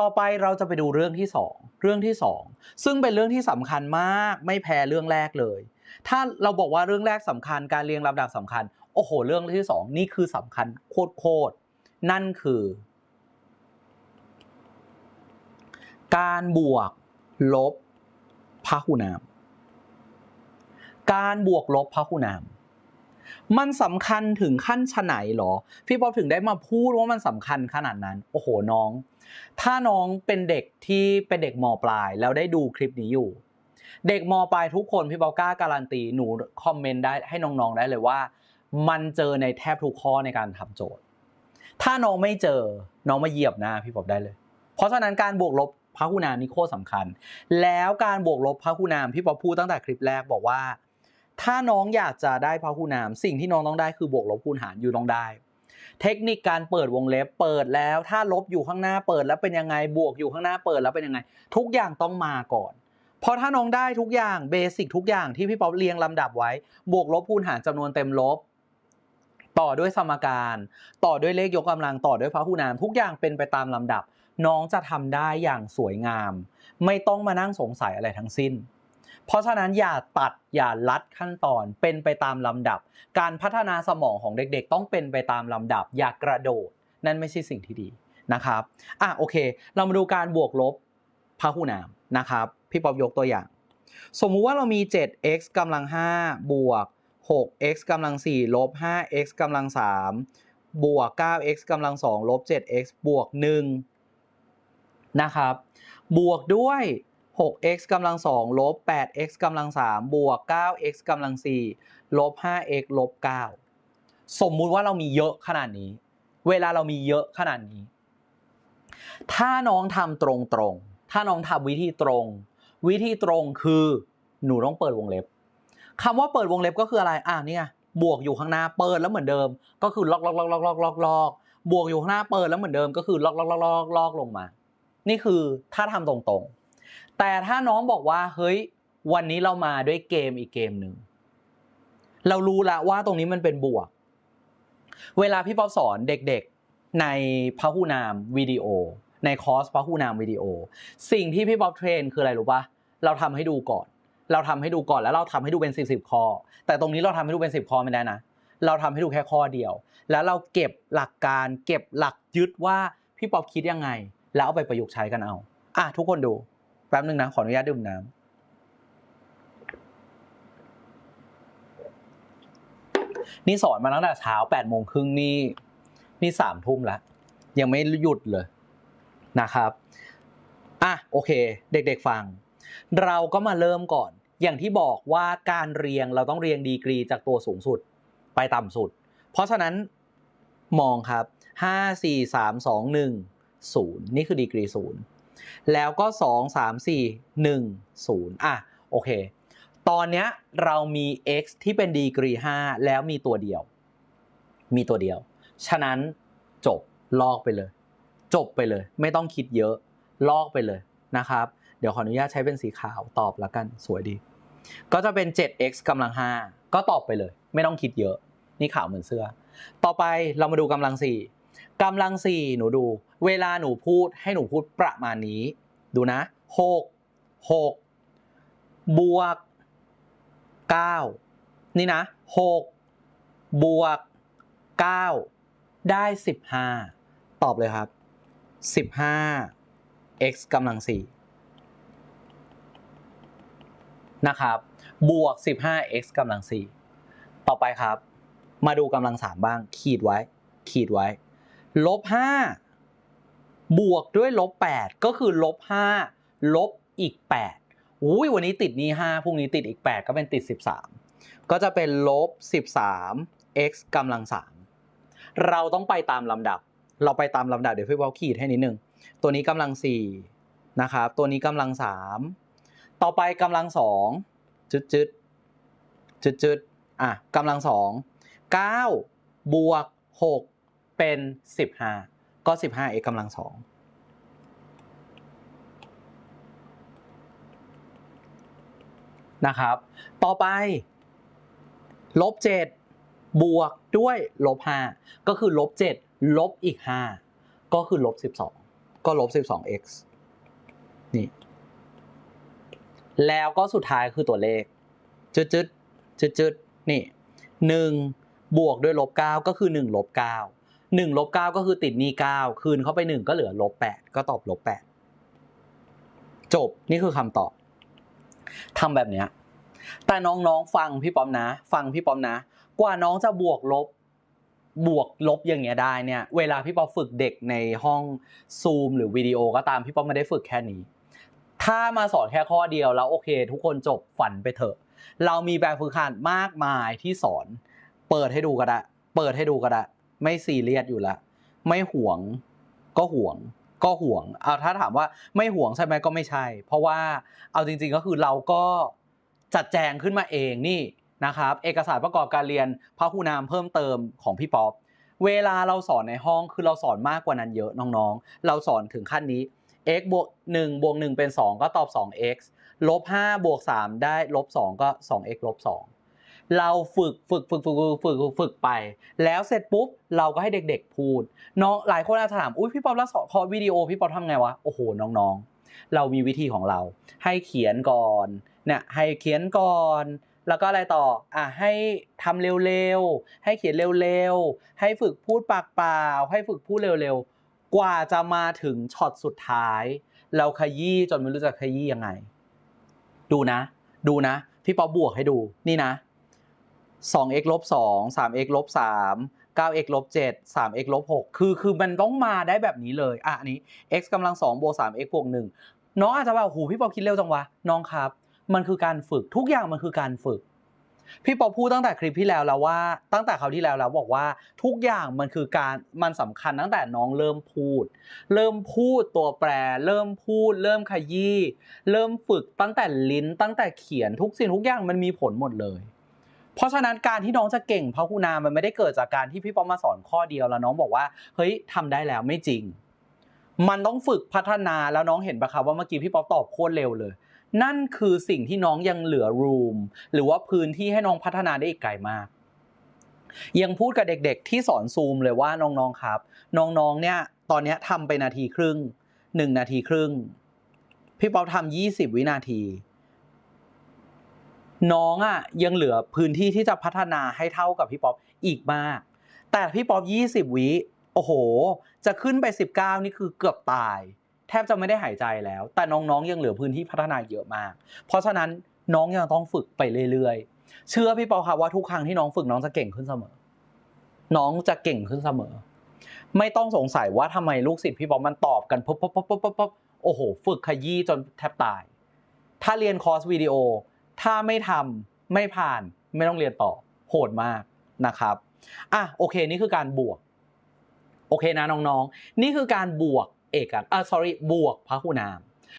ต่อไปเราจะไปดูเรื่องที่สองเรื่องที่สองซึ่งเป็นเรื่องที่สำคัญมากไม่แพ้เรื่องแรกเลย ถ้าเราบอกว่าเรื่องแรกสำคัญการเรียงลำดับสำคัญ โอ้โห เรื่องที่สองนี่คือสำคัญโคตรโคตรๆนั่นคือ การบวกลบพหุนาม การบวกลบพหุนาม มันสำคัญถึงขั้นฉไหนหรอ พี่ป๊อปถึงได้มาพูดว่ามันสำคัญขนาดนั้น โอ้โหน้อง ถ้าน้องเป็นเด็กที่เป็นเด็กมปลาย แล้วได้ดูคลิปนี้อยู่ เด็กมปลายทุกคนพี่ป๊อปกล้าการันตีหนูคอมเมนต์ได้ให้น้องๆได้เลยว่า มันเจอในแทบทุกข้อในการทำโจทย์ ถ้าน้องไม่เจอน้องมาเหยียบหน้าพี่ป๊อปได้เลย เพราะฉะนั้นการบวกลบพหุนามนี่โคตรสำคัญ แล้วการบวกลบพหุนามพี่ป๊อปพูดตั้งแต่คลิปแรกบอกว่า ถ้าน้องอยากจะได้พหุนาม สิ่งที่น้องต้องได้คือบวกลบคูณหารอยู่ต้องได้ เทคนิคการเปิดวงเล็บเปิดแล้ว ถ้าลบอยู่ข้างหน้าเปิดแล้วเป็นยังไงบวกอยู่ข้างหน้าเปิดแล้วเป็นยังไง ทุกอย่างต้องมาก่อนเพราะถ้าน้องได้ทุกอย่างเบสิกทุกอย่างที่พี่ป๊อปเรียงลำดับไว้ บวกลบคูณหารจำนวนเต็มลบ ต่อด้วยสมการ ต่อด้วยเลขยกกำลังต่อด้วยพหุนาม ทุกอย่างเป็นไปตามลำดับ น้องจะทำได้อย่างสวยงาม ไม่ต้องมานั่งสงสัยอะไรทั้งสิ้น เพราะฉะนั้นอย่าตัดอย่าลัดขั้นตอนเป็นไปตามลำดับ การพัฒนาสมองของเด็กๆ ต้องเป็นไปตามลำดับ อย่ากระโดด นั่นไม่ใช่สิ่งที่ดีนะครับอะโอเค เรามาดูการบวกลบพหุนามนะครับพี่ป๊อบยกตัวอย่าง สมมุติว่าเรามี 7x กำลัง 5 บวก 6x กำลัง 4 ลบ 5x กำลัง 3 บวก 9x กำลัง 2 ลบ 7x บวก 1 นะครับ บวกด้วย 6x กำลัง2ลบ 8x กำลัง3บวก 9x กำลัง4ลบ 5x ลบ 9 สมมุติว่าเรามีเยอะขนาดนี้ เวลาเรามีเยอะขนาดนี้ ถ้าน้องทำตรงๆถ้าน้องทำวิธีตรง วิธีตรงคือหนูต้องเปิดวงเล็บคำว่าเปิดวงเล็บก็คืออะไร อะเนี่ยบวกอยู่ข้างหน้าเปิดแล้วเหมือนเดิม ก็คือล็อกล็อกล็อกล็อกล็อกล็อกล็อกบวกอยู่ข้างหน้าเปิดแล้วเหมือนเดิมก็คือล็อกล็อกล็อกล็อกล็อกลงมา นี่คือถ้าทำตรงๆ แต่ถ้าน้องบอกว่าเฮ้ยวันนี้เรามาด้วยเกมอีกเกมหนึ่งเรารู้แล้วว่าตรงนี้มันเป็นบวก เวลาพี่ป๊อปสอนเด็กๆในพหุนามวิดีโอ ในคอร์สพหุนามวิดีโอ สิ่งที่พี่ป๊อปเทรนคืออะไรรู้ปะเราทำให้ดูก่อน เราทำให้ดูก่อนแล้วเราทำให้ดูเป็นสิบสิบข้อ แต่ตรงนี้เราทำให้ดูเป็นสิบข้อไม่ได้นะ เราทำให้ดูแค่ข้อเดียว แล้วเราเก็บหลักการ เก็บหลักยึดว่าพี่ป๊อปคิดยังไง แล้วเอาไปประยุกต์ใช้กันเอาอะทุกคนดู แป๊บนึงนะ ขออนุญาตดื่มน้ำนี่สอนมาตั้งแต่เช้าแปดโมงครึ่งนี่ นี่สามทุ่มแล้ว ยังไม่หยุดเลยนะครับ อะ โอเค เด็กๆฟัง เราก็มาเริ่มก่อน อย่างที่บอกว่าการเรียงเราต้องเรียงดีกรีจากตัวสูงสุดไปต่ำสุด เพราะฉะนั้นมองครับ 5 4 3 2 1 0 นี่คือดีกรี0 แล้วก็ 2 3 4 1 0อะโอเค ตอนเนี้ยเรามี x ที่เป็นดีกรี 5 แล้วมีตัวเดียว มีตัวเดียว ฉะนั้นจบลอกไปเลย จบไปเลย ไม่ต้องคิดเยอะ ลอกไปเลยนะครับ เดี๋ยวขออนุญาตใช้เป็นสีขาวตอบแล้วกันสวยดี ก็จะเป็น 7x กำลัง 5 ก็ตอบไปเลย ไม่ต้องคิดเยอะ นี่ขาวเหมือนเสื้อ ต่อไปเรามาดูกำลัง 4 กำลัง4หนูดู เวลาหนูพูดให้หนูพูดประมาณนี้ ดูนะ6 6บวก9นี่นะ6บวก9ได้15ตอบเลยครับ15 x กำลัง4นะครับบวก 15x กำลัง 4 ต่อไปครับ มาดูกำลัง 3 บ้าง ขีดไว้ ขีดไว้ ลบ5บวกด้วยลบ8ก็คือลบ5ลบอีก8อุ้ยวันนี้ติดนี้5พรุ่งนี้ติดอีก8ก็เป็นติด13ก็จะเป็นลบ13 x กำลัง3เราต้องไปตามลำดับ เราไปตามลำดับเดี๋ยวพี่บอลขีดให้นิดนึง ตัวนี้กำลัง4นะครับ ตัวนี้กำลัง3ต่อไปกำลัง2จุดจุดจุดจุดอะกำลัง2 9บวก6 เป็น 15 ก็ 15 x กำลัง2นะครับ ต่อไปลบ7บวกด้วยลบ5ก็คือลบ7ลบอีก 5 ก็คือลบ12 ก็ลบ 12x นี่แล้วก็สุดท้ายคือตัวเลขจึดจึดจึดจึดนี่หนึ่งบวกด้วยลบเก้าก็คือหนึ่งลบเก้าหนึ่งลบเก้าก็คือติดหนี้เก้าคืนเข้าไปหนึ่งก็เหลือลบแปดก็ตอบลบแปดจบนี่คือคำตอบทำแบบเนี้ยแต่น้องๆฟังพี่ป้อมนะ ฟังพี่ป้อมนะ กว่าน้องจะบวกลบบวกลบอย่างเงี้ยได้เนี่ย เวลาพี่ป้อมฝึกเด็กในห้องซูมหรือวิดีโอก็ตามพี่ป้อมไม่ได้ฝึกแค่นี้ ถ้ามาสอนแค่ข้อเดียวแล้วโอเค ทุกคนจบฝันไปเถอะ เรามีแบบฝึกหัดมากมายที่สอน เปิดให้ดูก็ได้ เปิดให้ดูก็ได้ ไม่ซีเรียสอยู่ละไม่ห่วงก็ห่วงก็ห่วงเอาถ้าถามว่าไม่ห่วงใช่ไหมก็ไม่ใช่ เพราะว่าเอาจริง ๆก็คือเราก็จัดแจงขึ้นมาเองนี่นะครับ เอกสารประกอบการเรียนพหูนามเพิ่มเติมของพี่ป๊อปเวลาเราสอนในห้องคือเราสอนมากกว่านั้นเยอะน้องๆ เราสอนถึงขั้นนี้ x บวก1บวก1เป็น 2 ก็ตอบ 2x ลบ5บวก3ได้ลบ2ก็ 2x ลบ2 เราฝึกฝึกฝึกฝึกฝึกฝึกไป แล้วเสร็จปุ๊บเราก็ให้เด็ก ๆ พูดน้องหลายคนอาจจะถามอุ้ยพี่ป๊อปแล้วสอนคอวิดีโอพี่ป๊อปทำไงวะโอ้โหน้องๆ เรามีวิธีของเรา ให้เขียนก่อนเนี่ยให้เขียนก่อนแล้วก็อะไรต่อ อะ ให้ทำเร็วๆ ให้เขียนเร็วๆ ให้ฝึกพูดปากเปล่า ให้ฝึกพูดเร็วๆ กว่าจะมาถึงช็อตสุดท้าย เราขยี้จนไม่รู้จะขยี้ยังไง ดูนะ ดูนะ พี่ป๊อบบวกให้ดู นี่นะ 2x ลบ2 3x ลบ3 9x ลบ7 3x ลบ6คือคือมันต้องมาได้แบบนี้เลย อะอันนี้ x กำลัง2บวก 3x บวก1น้องอาจจะว่าโอ้โหพี่ปอคิดเร็วจังวะ น้องครับ มันคือการฝึกทุกอย่างมันคือการฝึก พี่ปอพูดตั้งแต่คลิปที่แล้วแล้วว่า ตั้งแต่คราวที่แล้วแล้วบอกว่าทุกอย่างมันคือการมันสำคัญตั้งแต่น้องเริ่มพูด เริ่มพูดตัวแปร เริ่มพูด เริ่มขยี้เริ่มฝึกตั้งแต่ลิ้นตั้งแต่เขียนทุกสิ่งทุกอย่างมันมีผลหมดเลย เพราะฉะนั้นการที่น้องจะเก่งพหุนามันไม่ได้เกิดจากการที่พี่ปอมาสอนข้อเดียวแล้วน้องบอกว่าเฮ้ยทำได้แล้วไม่จริง มันต้องฝึกพัฒนาแล้วน้องเห็นปะครับว่าเมื่อกี้พี่ป๊อปตอบโคตรเร็วเลย นั่นคือสิ่งที่น้องยังเหลือ room หรือว่าพื้นที่ให้น้องพัฒนาได้อีกไกลมากยังพูดกับเด็กๆ ที่สอนซูมเลยว่าน้องๆครับ น้องๆเนี่ยตอนนี้ทำไปนาทีครึ่งหนึ่งนาทีครึ่ง พี่ป๊อปทำยี่สิบวินาที น้องอะยังเหลือพื้นที่ที่จะพัฒนาให้เท่ากับพี่ป๊อปอีกมาก แต่พี่ป๊อปยี่สิบวิโอ้โห จะขึ้นไปสิบเก้านี่คือเกือบตาย แทบจะไม่ได้หายใจแล้ว แต่น้องๆยังเหลือพื้นที่พัฒนาเยอะมาก เพราะฉะนั้นน้องยังต้องฝึกไปเรื่อยๆ เชื่อพี่ปอค่ะว่าทุกครั้งที่น้องฝึกน้องจะเก่งขึ้นเสมอ น้องจะเก่งขึ้นเสมอ ไม่ต้องสงสัยว่าทำไมลูกศิษย์พี่ปอมันตอบกันปุ๊บปุ๊บปุ๊บปุ๊บปุ๊บโอ้โห ฝึกขยี้จนแทบตาย ถ้าเรียนคอร์สวิดีโอ ถ้าไม่ทำไม่ผ่านไม่ต้องเรียนต่อโหดมากนะครับอะโอเคนี่คือการบวก โอเคนะน้องๆ นี่คือการบวกเอกอะ sorry บวกพหุนาม